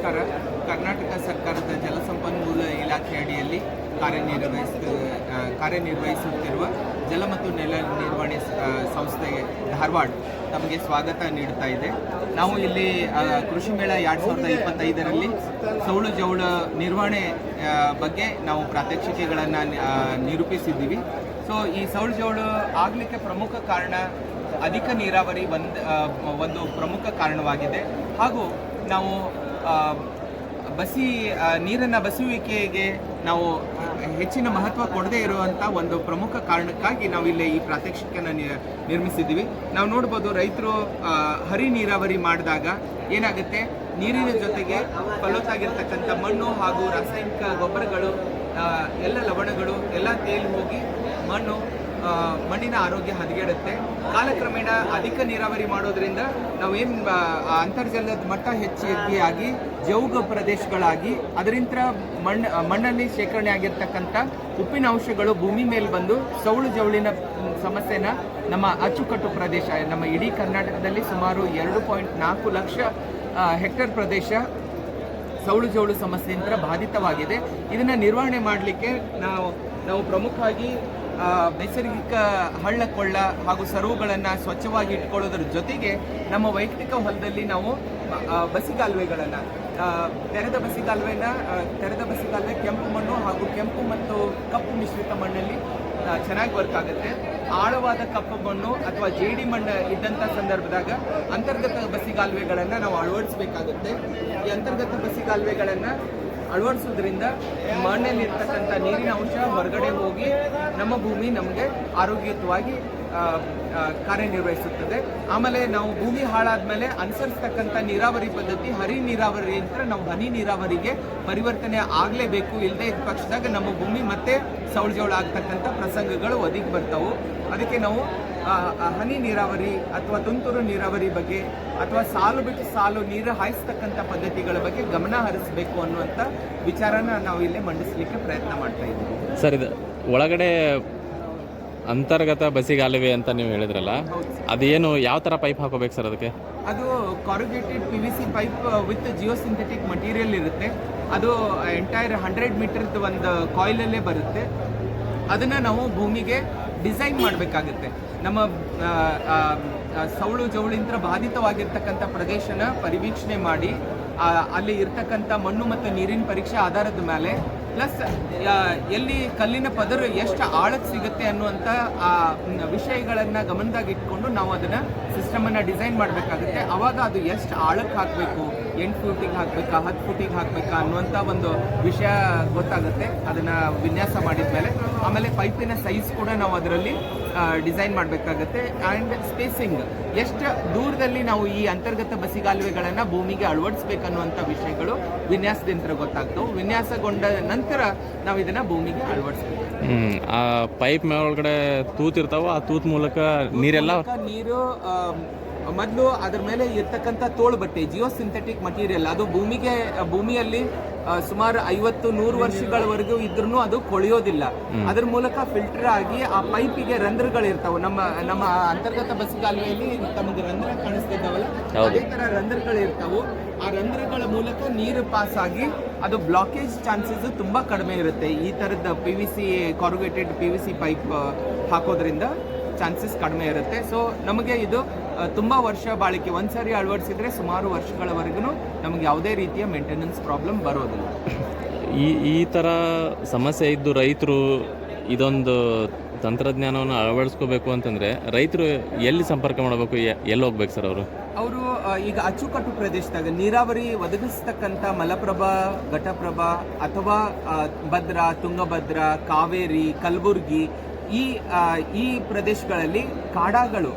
ನಮಸ್ಕಾರ. ಕರ್ನಾಟಕ ಸರ್ಕಾರದ ಜಲಸಂಪನ್ಮೂಲ ಇಲಾಖೆ ಅಡಿಯಲ್ಲಿ ಕಾರ್ಯನಿರ್ವಹಿಸ ಕಾರ್ಯನಿರ್ವಹಿಸುತ್ತಿರುವ ಜಲ ಮತ್ತು ನೆಲ ನಿರ್ವಹಣೆ ಸಂಸ್ಥೆ ಧಾರವಾಡ ತಮಗೆ ಸ್ವಾಗತ ನೀಡ್ತಾ ಇದೆ. ನಾವು ಇಲ್ಲಿ ಕೃಷಿ ಮೇಳ ಎರಡು ಸಾವಿರದ ಇಪ್ಪತ್ತೈದರಲ್ಲಿ ಸೌಳು ಜೌಳ ನಿರ್ವಹಣೆ ಬಗ್ಗೆ ನಾವು ಪ್ರಾತ್ಯಕ್ಷಿಕೆಗಳನ್ನು ನಿರೂಪಿಸಿದ್ದೀವಿ. ಸೊ ಈ ಸೌಳು ಜೌಳು ಆಗಲಿಕ್ಕೆ ಪ್ರಮುಖ ಕಾರಣ ಅಧಿಕ ನೀರಾವರಿ ಒಂದು ಒಂದು ಪ್ರಮುಖ ಕಾರಣವಾಗಿದೆ. ಹಾಗೂ ನಾವು ಬಸಿ ನೀರನ್ನು ಬಸುವಿಕೆಗೆ ನಾವು ಹೆಚ್ಚಿನ ಮಹತ್ವ ಕೊಡದೇ ಇರುವಂತ ಒಂದು ಪ್ರಮುಖ ಕಾರಣಕ್ಕಾಗಿ ನಾವು ಇಲ್ಲಿ ಈ ಪ್ರಾತ್ಯಕ್ಷಿಕೆನ ನಿ- ನಿರ್ಮಿಸಿದ್ದೀವಿ. ನಾವು ನೋಡ್ಬೋದು ರೈತರು ಹರಿ ನೀರಾವರಿ ಮಾಡಿದಾಗ ಏನಾಗುತ್ತೆ? ನೀರಿನ ಜೊತೆಗೆ ಫಲವತ್ತಾಗಿರ್ತಕ್ಕಂಥ ಮಣ್ಣು ಹಾಗೂ ರಾಸಾಯನಿಕ ಗೊಬ್ಬರಗಳು ಎಲ್ಲ ಲವಣಗಳು, ಎಲ್ಲ ತೇಲಿ ಹೋಗಿ ಮಣ್ಣು ಮಣ್ಣಿನ ಆರೋಗ್ಯ ಹದಗೆಡುತ್ತೆ. ಕಾಲಕ್ರಮೇಣ ಅಧಿಕ ನೀರಾವರಿ ಮಾಡೋದ್ರಿಂದ ನಾವೇನು ಅಂತರ್ಜಲದ ಮಟ್ಟ ಹೆಚ್ಚಿಯಾಗಿ, ಜೌಗ ಪ್ರದೇಶಗಳಾಗಿ ಅದರಿಂದ ಮಣ್ಣು ಮಣ್ಣಲ್ಲಿ ಶೇಖರಣೆ ಆಗಿರ್ತಕ್ಕಂಥ ಉಪ್ಪಿನ ಅಂಶಗಳು ಭೂಮಿ ಮೇಲೆ ಬಂದು ಸೌಳು ಜೌಳಿನ ಸಮಸ್ಯೆನ ನಮ್ಮ ಅಚ್ಚುಕಟ್ಟು ಪ್ರದೇಶ, ನಮ್ಮ ಇಡೀ ಕರ್ನಾಟಕದಲ್ಲಿ ಸುಮಾರು ಎರಡು ಪಾಯಿಂಟ್ ನಾಲ್ಕು ಲಕ್ಷ ಹೆಕ್ಟರ್ ಪ್ರದೇಶ ಸೌಳು ಜೌಳು ಸಮಸ್ಯೆಯಿಂದ ಬಾಧಿತವಾಗಿದೆ. ಇದನ್ನು ನಿರ್ವಹಣೆ ಮಾಡಲಿಕ್ಕೆ ನಾವು ನಾವು ಪ್ರಮುಖವಾಗಿ ನೈಸರ್ಗಿಕ ಹಳ್ಳ ಕೊಳ್ಳ ಹಾಗೂ ಸರುವುಗಳನ್ನು ಸ್ವಚ್ಛವಾಗಿ ಇಟ್ಕೊಳ್ಳೋದ್ರ ಜೊತೆಗೆ ನಮ್ಮ ವೈಯಕ್ತಿಕ ಹೊಲದಲ್ಲಿ ನಾವು ಬಸಿ ಬಸಿಗಾಲುವೆಗಳನ್ನು ತೆರೆದ ಬಸಿಗಾಲುವೆನ ಕಾಲುವೆನ ತೆರೆದ ಬಸಿಗಾಲುವೆ ಕೆಂಪು ಮಣ್ಣು ಹಾಗೂ ಕೆಂಪು ಮತ್ತು ಕಪ್ಪು ಮಿಶ್ರಿತ ಮಣ್ಣಲ್ಲಿ ಚೆನ್ನಾಗಿ ವರ್ಕ್ ಆಗುತ್ತೆ. ಆಳವಾದ ಕಪ್ಪು ಮಣ್ಣು ಅಥವಾ ಜೇಡಿ ಮಣ್ಣು ಇದ್ದಂಥ ಸಂದರ್ಭದಾಗ ಅಂತರ್ಗತ ಬಸಿಗಾಲುವೆಗಳನ್ನು ನಾವು ಅಳವಡಿಸಬೇಕಾಗುತ್ತೆ. ಈ ಅಂತರ್ಗತ ಬಸಿಗಾಲುವೆಗಳನ್ನು ಅಳವಡಿಸೋದ್ರಿಂದ ಮಣ್ಣಲ್ಲಿರ್ತಕ್ಕಂಥ ನೀರಿನ ಅಂಶ ಹೊರಗಡೆ ಹೋಗಿ ನಮ್ಮ ಭೂಮಿ ನಮಗೆ ಆರೋಗ್ಯಯುತವಾಗಿ ಕಾರ್ಯನಿರ್ವಹಿಸುತ್ತದೆ. ಆಮೇಲೆ ನಾವು ಭೂಮಿ ಹಾಳಾದ್ಮೇಲೆ ಅನುಸರಿಸ್ತಕ್ಕಂಥ ನೀರಾವರಿ ಪದ್ಧತಿ, ಹರಿ ನೀರಾವರಿ ಅಂತ ನಾವು ಹನಿ ನೀರಾವರಿಗೆ ಪರಿವರ್ತನೆ ಆಗಲೇಬೇಕು. ಇಲ್ಲದೆ ಇದ್ದ ಪಕ್ಷದಾಗ ನಮ್ಮ ಭೂಮಿ ಮತ್ತೆ ಸೌಳ್ಜೋಳ ಆಗ್ತಕ್ಕಂಥ ಪ್ರಸಂಗಗಳು ಒದಗಿ ಬರ್ತಾವು. ಅದಕ್ಕೆ ನಾವು ಹನಿ ನೀರಾವರಿ ಅಥವಾ ತುಂತುರು ನೀರಾವರಿ ಬಗ್ಗೆ ಅಥವಾ ಸಾಲು ಬಿಟ್ಟು ಸಾಲು ನೀರು ಹಾಯಿಸ್ತಕ್ಕಂಥ ಪದ್ಧತಿಗಳ ಬಗ್ಗೆ ಗಮನ ಹರಿಸಬೇಕು ಅನ್ನುವಂಥ ವಿಚಾರನ ನಾವು ಇಲ್ಲಿ ಮಂಡಿಸಲಿಕ್ಕೆ ಪ್ರಯತ್ನ ಮಾಡ್ತಾ ಇದ್ದೀವಿ. ಸರ್ ಒಳಗಡೆ ಅಂತರ್ಗತ ಬಸಿಗಾಲುವೆ ಅಂತ ನೀವು ಹೇಳಿದ್ರಲ್ಲ, ಅದೇನು ಯಾವ ಥರ ಪೈಪ್ ಹಾಕೋಬೇಕು ಸರ್ ಅದಕ್ಕೆ? ಅದು corrugated P V C pipe with geosynthetic material ಇರುತ್ತೆ. ಅದು ಎಂಟೈರ್ ಹಂಡ್ರೆಡ್ ಮೀಟರ್ದು ಒಂದು ಕಾಯಿಲಲ್ಲೇ ಬರುತ್ತೆ. ಅದನ್ನು ನಾವು ಭೂಮಿಗೆ ಡಿಸೈನ್ ಮಾಡಬೇಕಾಗುತ್ತೆ. ನಮ್ಮ ಸೌಳು ಜವಳಿಂದ ಬಾಧಿತವಾಗಿರ್ತಕ್ಕಂಥ ಪ್ರದೇಶನ ಪರಿವೀಕ್ಷಣೆ ಮಾಡಿ ಅಲ್ಲಿ ಇರ್ತಕ್ಕಂಥ ಮಣ್ಣು ಮತ್ತು ನೀರಿನ ಪರೀಕ್ಷೆ ಆಧಾರದ ಮೇಲೆ ಪ್ಲಸ್ ಎಲ್ಲಿ ಕಲ್ಲಿನ ಪದರು ಎಷ್ಟು ಆಳಕ್ಕೆ ಸಿಗುತ್ತೆ ಅನ್ನುವಂಥ ಆ ವಿಷಯಗಳನ್ನು ಗಮನದಾಗ ಇಟ್ಕೊಂಡು ನಾವು ಅದನ್ನು ಸಿಸ್ಟಮನ್ನು ಡಿಸೈನ್ ಮಾಡಬೇಕಾಗುತ್ತೆ. ಆವಾಗ ಅದು ಎಷ್ಟು ಆಳಕ್ಕೆ ಹಾಕಬೇಕು, ಎಂಟು ಫೂಟಿಗೆ ಹಾಕಬೇಕಾ, ಹತ್ತು ಫೂಟಿಗೆ ಹಾಕಬೇಕಾ ಅನ್ನುವಂಥ ಒಂದು ವಿಷಯ ಗೊತ್ತಾಗುತ್ತೆ. ಅದನ್ನು ವಿನ್ಯಾಸ ಮಾಡಿದ ಮೇಲೆ ಆಮೇಲೆ ಪೈಪಿನ ಸೈಜ್ ಕೂಡ ನಾವು ಅದರಲ್ಲಿ ಡಿಸೈನ್ ಮಾಡಬೇಕಾಗುತ್ತೆ. ಆ್ಯಂಡ್ ಸ್ಪೇಸಿಂಗ್ ಎಷ್ಟು ದೂರದಲ್ಲಿ ನಾವು ಈ ಅಂತರ್ಗತ ಬಸಿಗಾಲುವೆಗಳನ್ನು ಭೂಮಿಗೆ ಅಳವಡಿಸ್ಬೇಕನ್ನುವಂಥ ವಿಷಯಗಳು ವಿನ್ಯಾಸದಿಂದ ಗೊತ್ತಾಗ್ತವೆ. ವಿನ್ಯಾಸಗೊಂಡ ನಂತರ ನಾವು ಇದನ್ನು ಭೂಮಿಗೆ ಅಳವಡಿಸ್ಬೇಕು. ಆ ಪೈಪ್ ಮೇಲ್ಗಡೆ ತೂತ್ ಇರ್ತಾವ ಆ ತೂತ್ ಮೂಲಕ ನೀರೆಲ್ಲ ನೀರು ಮೊದಲು ಅದ್ರ ಮೇಲೆ ಇರ್ತಕ್ಕಂಥ ತೋಳು ಬಟ್ಟೆ ಜಿಯೋ ಸಿಂಥೆಟಿಕ್ ಮಟೀರಿಯಲ್. ಅದು ಭೂಮಿಗೆ ಭೂಮಿಯಲ್ಲಿ ಸುಮಾರು ಐವತ್ತು ನೂರು ವರ್ಷಗಳವರೆಗೂ ಇದ್ರೂ ಅದು ಕೊಳೆಯೋದಿಲ್ಲ. ಅದ್ರ ಮೂಲಕ ಫಿಲ್ಟರ್ ಆಗಿ ಆ ಪೈಪಿಗೆ ರಂಧ್ರಗಳಿರ್ತಾವೆ ನಮ್ಮ ನಮ್ಮ ಅಂತರ್ಗತ ಬಸ್ಗಾಲುವೆಯಲ್ಲಿ ತಮಗೆ ರಂಧ್ರ ಕಾಣಿಸ್ತಿದ್ದಾವಲ್ಲ? ಅದೇ ತರ ರಂಧ್ರಗಳಿರ್ತಾವು ರಂಧ್ರಗಳ ಮೂಲಕ ನೀರು ಪಾಸ್ ಆಗಿ ಅದು ಬ್ಲಾಕೇಜ್ ಚಾನ್ಸಸ್ ತುಂಬ ಕಡಿಮೆ ಇರುತ್ತೆ. ಈ ತರದ P V C corrugated P V C pipe ಹಾಕೋದ್ರಿಂದ ಚಾನ್ಸಸ್ ಕಡಿಮೆ ಇರುತ್ತೆ. ಸೊ ನಮಗೆ ಇದು ತುಂಬ ವರ್ಷ ಬಾಳಿಕೆ ಒಂದ್ಸರಿ ಅಳವಡಿಸಿದ್ರೆ ಸುಮಾರು ವರ್ಷಗಳವರೆಗೂ ನಮಗೆ ಯಾವುದೇ ರೀತಿಯ ಮೇಂಟೆನೆನ್ಸ್ ಪ್ರಾಬ್ಲಮ್ ಬರೋದಿಲ್ಲ. ಈ ಈ ಥರ ಸಮಸ್ಯೆ ಇದ್ದು ರೈತರು ಇದೊಂದು ತಂತ್ರಜ್ಞಾನವನ್ನು ಅಳವಡಿಸ್ಕೋಬೇಕು ಅಂತಂದರೆ ರೈತರು ಎಲ್ಲಿ ಸಂಪರ್ಕ ಮಾಡಬೇಕು ಎಲ್ಲಿ ಹೋಗ್ಬೇಕು ಸರ್ ಅವರು? ಅವರು ಈಗ ಅಚ್ಚುಕಟ್ಟು ಪ್ರದೇಶದಾಗ ನೀರಾವರಿ ಒದಗಿಸ್ತಕ್ಕಂಥ ಮಲಪ್ರಭಾ, ಘಟಪ್ರಭಾ ಅಥವಾ ಭದ್ರಾ, ತುಂಗಭದ್ರಾ, ಕಾವೇರಿ, ಕಲಬುರ್ಗಿ ಈ ಈ ಪ್ರದೇಶಗಳಲ್ಲಿ ಕಾಡಾಗಳು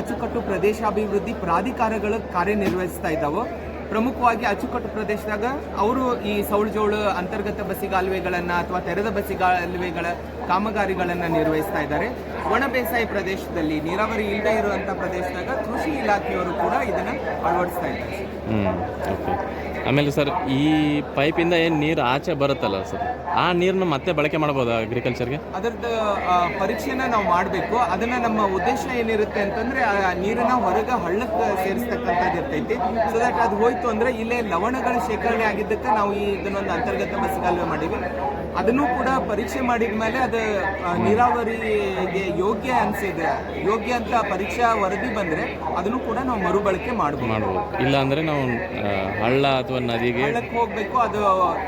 ಅಚ್ಚುಕಟ್ಟು ಪ್ರದೇಶಾಭಿವೃದ್ಧಿ ಪ್ರಾಧಿಕಾರಗಳು ಕಾರ್ಯನಿರ್ವಹಿಸ್ತಾ ಇದ್ದಾವೆ. ಪ್ರಮುಖವಾಗಿ ಅಚ್ಚುಕಟ್ಟು ಪ್ರದೇಶದಾಗ ಅವರು ಈ ಸೌಳು ಜೋಳು ಅಂತರ್ಗತ ಬಸಿಗಾಲುವೆಗಳನ್ನು ಅಥವಾ ತೆರೆದ ಬಸಿಗಾಲುವೆಗಳ ಕಾಮಗಾರಿಗಳನ್ನು ನಿರ್ವಹಿಸ್ತಾ ಇದ್ದಾರೆ. ಒಣ ಬೇಸಾಯ ಪ್ರದೇಶದಲ್ಲಿ ನೀರಾವರಿ ಇಲ್ಲದೆ ಇರುವಂಥ ಪ್ರದೇಶದಾಗ ಕೃಷಿ ಇಲಾಖೆಯವರು ಕೂಡ ಇದನ್ನು ಅಳವಡಿಸ್ತಾ ಇದ್ದಾರೆ. ಹ್ಞೂ ಓಕೆ ಆಮೇಲೆ ಸರ್ ಈ ಪೈಪಿಂದ ಏನು ನೀರು ಆಚೆ ಬರುತ್ತಲ್ಲ ಸರ್ ಆ ನೀರನ್ನು ಮತ್ತೆ ಬಳಕೆ ಮಾಡ್ಬೋದಾ ಅಗ್ರಿಕಲ್ಚರ್ಗೆ ಅದರದ್ದು ಪರೀಕ್ಷೆನ ನಾವು ಮಾಡಬೇಕು. ಅದನ್ನ ನಮ್ಮ ಉದ್ದೇಶ ಏನಿರುತ್ತೆ ಅಂತಂದ್ರೆ ಆ ನೀರನ್ನ ಹೊರಗೆ ಹಳ್ಳಕ್ಕೆ ಸೇರಿಸ್ತಕ್ಕಂಥದ್ದು ಇರ್ತೈತಿ. ಸೊ ದಟ್ ಅದು ಹೋಯ್ತು ಅಂದ್ರೆ ಇಲ್ಲೇ ಲವಣಗಳ ಶೇಖರಣೆ ಆಗಿದ್ದಕ್ಕೆ ನಾವು ಈ ಇದನ್ನೊಂದು ಅಂತರ್ಗತ ಬಸ್ಗಾಲುವೆ ಮಾಡೀವಿ ಅದನ್ನು ಕೂಡ ಪರೀಕ್ಷೆ ಮಾಡಿದ ಮೇಲೆ ಅದು ನೀರಾವರಿಗೆ ಯೋಗ್ಯ ಅನಿಸಿದೆ ಯೋಗ್ಯ ಅಂತ ಪರೀಕ್ಷಾ ವರದಿ ಬಂದರೆ ಅದನ್ನು ಕೂಡ ನಾವು ಮರುಬಳಕೆ ಮಾಡಬಹುದು ಮಾಡ್ಬೋದು. ಇಲ್ಲ ಅಂದರೆ ನಾವು ಹಳ್ಳ ಅಥವಾ ನದಿಗೆ ಹಳ್ಳಕ್ಕೆ ಹೋಗಬೇಕು ಅದು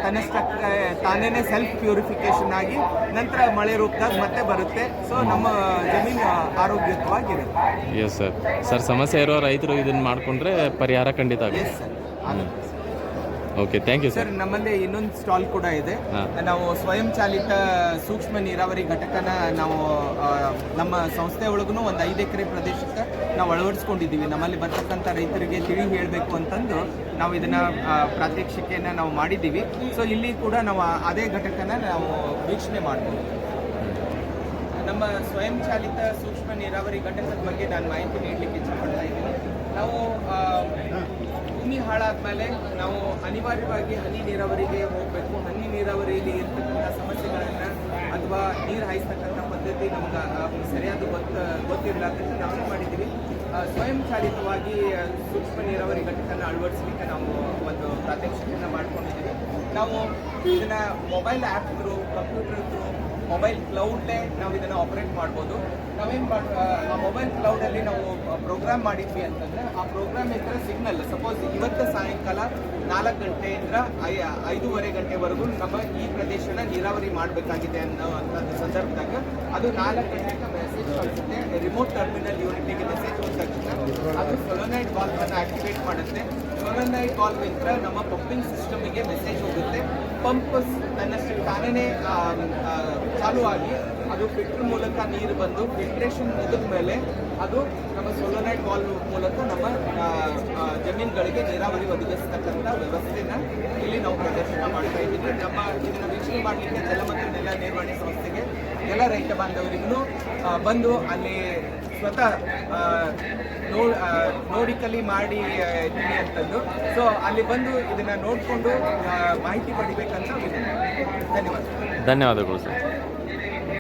ತನ್ನಷ್ಟಕ್ಕೆ ತಾನೇ ಸೆಲ್ಫ್ ಪ್ಯೂರಿಫಿಕೇಶನ್ ಆಗಿ ನಂತರ ಮಳೆ ರೂಪದಾಗ ಮತ್ತೆ ಬರುತ್ತೆ. ಸೊ ನಮ್ಮ ಜಮೀನು ಆರೋಗ್ಯಕವಾಗಿರುತ್ತೆ. ಎಸ್ ಸರ್ ಸರ್ ಸಮಸ್ಯೆ ಇರೋ ರೈತರು ಇದನ್ನು ಮಾಡಿಕೊಂಡ್ರೆ ಪರಿಹಾರ ಖಂಡಿತ ಆಗುತ್ತೆ. Yes sir okay thank you sir ನಮ್ಮಲ್ಲಿ ಇನ್ನೊಂದು ಸ್ಟಾಲ್ ಕೂಡ ಇದೆ. ನಾವು ಸ್ವಯಂ ಚಾಲಿತ ಸೂಕ್ಷ್ಮ ನೀರಾವರಿ ಘಟಕನ ನಾವು ನಮ್ಮ ಸಂಸ್ಥೆ ಒಳಗೂ ಒಂದು ಐದು ಎಕರೆ ಪ್ರದೇಶಕ್ಕೆ ನಾವು ಅಳವಡಿಸ್ಕೊಂಡಿದ್ದೀವಿ ನಮ್ಮಲ್ಲಿ ಬರ್ತಕ್ಕಂಥ ರೈತರಿಗೆ ತಿಳಿ ಹೇಳಬೇಕು ಅಂತಂದು ನಾವು ಇದನ್ನ ಪ್ರಾತ್ಯಕ್ಷಿಕೆಯನ್ನು ನಾವು ಮಾಡಿದ್ದೀವಿ ಸೊ ಇಲ್ಲಿ ಕೂಡ ನಾವು ಅದೇ ಘಟಕನ ನಾವು ವೀಕ್ಷಣೆ ಮಾಡ್ಬೋದು. ನಮ್ಮ ಸ್ವಯಂ ಚಾಲಿತ ಸೂಕ್ಷ್ಮ ನೀರಾವರಿ ಘಟಕದ ಬಗ್ಗೆ ನಾನು ಮಾಹಿತಿ ನೀಡಲಿಕ್ಕೆ ಇಷ್ಟಪಡ್ತಾ ಇದ್ದೀನಿ. ನಾವು ಭೂಮಿ ಹಾಳಾದ್ಮೇಲೆ ನಾವು ಅನಿವಾರ್ಯವಾಗಿ ಹನಿ ನೀರಾವರಿಗೆ ಹೋಗಬೇಕು. ಹನಿ ನೀರಾವರಿಯಲ್ಲಿ ಇರ್ತಕ್ಕಂಥ ಸಮಸ್ಯೆಗಳನ್ನು ಅಥವಾ ನೀರು ಹಾಯಿಸ್ತಕ್ಕಂಥ ಪದ್ಧತಿ ನಮ್ಗೆ ಸರಿಯಾದ ಗೊತ್ತ ಅಂತ ನಾವೇನು ಮಾಡಿದ್ದೀವಿ. ಸ್ವಯಂ ಚಾಲಿತವಾಗಿ ಸೂಕ್ಷ್ಮ ನೀರಾವರಿ ಘಟಕನ ಅಳವಡಿಸಲಿಕ್ಕೆ ನಾವು ಒಂದು ಪ್ರಾತ್ಯಕ್ಷಿಕೆಯನ್ನು ಮಾಡ್ಕೊಂಡಿದ್ದೀವಿ. ನಾವು ಇದನ್ನ mobile app through computer through mobile ಕ್ಲೌಡ್ನೇ ನಾವು ಇದನ್ನು ಆಪರೇಟ್ ಮಾಡ್ಬೋದು. ನಾವೇನು ಮಾಡ್ ಆ ಮೊಬೈಲ್ ಕ್ಲೌಡಲ್ಲಿ ನಾವು ಪ್ರೋಗ್ರಾಮ್ ಮಾಡಿದ್ವಿ ಅಂತಂದರೆ ಆ ಪ್ರೋಗ್ರಾಮ್ ಇದ್ದರೆ ಸಿಗ್ನಲ್ ಸಪೋಸ್ ಇವತ್ತು ಸಾಯಂಕಾಲ ನಾಲ್ಕು ಗಂಟೆಯಿಂದ ಐ ಐದೂವರೆ ಗಂಟೆವರೆಗೂ ನಮ್ಮ ಈ ಪ್ರದೇಶನ ನೀರಾವರಿ ಮಾಡಬೇಕಾಗಿದೆ ಅನ್ನೋ ಅಂಥದ್ದು ಸಂದರ್ಭದಾಗ ಅದು ನಾಲ್ಕು ಗಂಟೆಗೆ ಮೆಸೇಜ್ ಕಳಿಸುತ್ತೆ. ರಿಮೋಟ್ ಟರ್ಮಿನಲ್ ಯೂನಿಟಿಗೆ ಮೆಸೇಜ್ ಗೊತ್ತಾಗುತ್ತೆ ಅದು ಸೊಲೊನೈಟ್ ವಾಲ್ವನ್ನು ಆಕ್ಟಿವೇಟ್ ಮಾಡುತ್ತೆ. ಸೊಲೊನೈಟ್ ವಾಲ್ವ್ ಇಂದ ನಮ್ಮ ಪಂಪಿಂಗ್ ಸಿಸ್ಟಮಿಗೆ ಮೆಸೇಜ್ ಹೋಗುತ್ತೆ. ಪಂಪ್ ತನ್ನಷ್ಟು ತಾನೇ ಚಾಲು ಆಗಿ ಅದು ಫಿಲ್ಟರ್ ಮೂಲಕ ನೀರು ಬಂದು ಫಿಲ್ಟ್ರೇಷನ್ ಮುಗಿದ ಮೇಲೆ ಅದು ನಮ್ಮ ಸೋಲೋನೈಟ್ ವಾಲ್ ಮೂಲಕ ನಮ್ಮ ಜಮೀನುಗಳಿಗೆ ನೀರಾವರಿ ಒದಗಿಸ್ತಕ್ಕಂಥ ವ್ಯವಸ್ಥೆನ ಇಲ್ಲಿ ನಾವು ಪ್ರದರ್ಶನ ಮಾಡ್ತಾ ಇದ್ದೀವಿ. ನಮ್ಮ, ಇದನ್ನು ವೀಕ್ಷಣೆ ಮಾಡಲಿಕ್ಕೆ ಜಲ ಮತ್ತು ನೆಲ ನಿರ್ವಹಣೆ ಸಂಸ್ಥೆಗೆ ಎಲ್ಲ ರೈತ ಬಾಂಧವರಿಗೂ ಬಂದು ಅಲ್ಲಿ ಸ್ವತಃ ನೋಡಿಕಲಿ ಮಾಡಿ ಇದ್ದೀನಿ ಅಂತಂದು. ಸೊ ಅಲ್ಲಿ ಬಂದು ಇದನ್ನ ನೋಡಿಕೊಂಡು ಮಾಹಿತಿ ಪಡಿಬೇಕಂತ. ಧನ್ಯವಾದ. ಧನ್ಯವಾದಗಳು ಸರ್.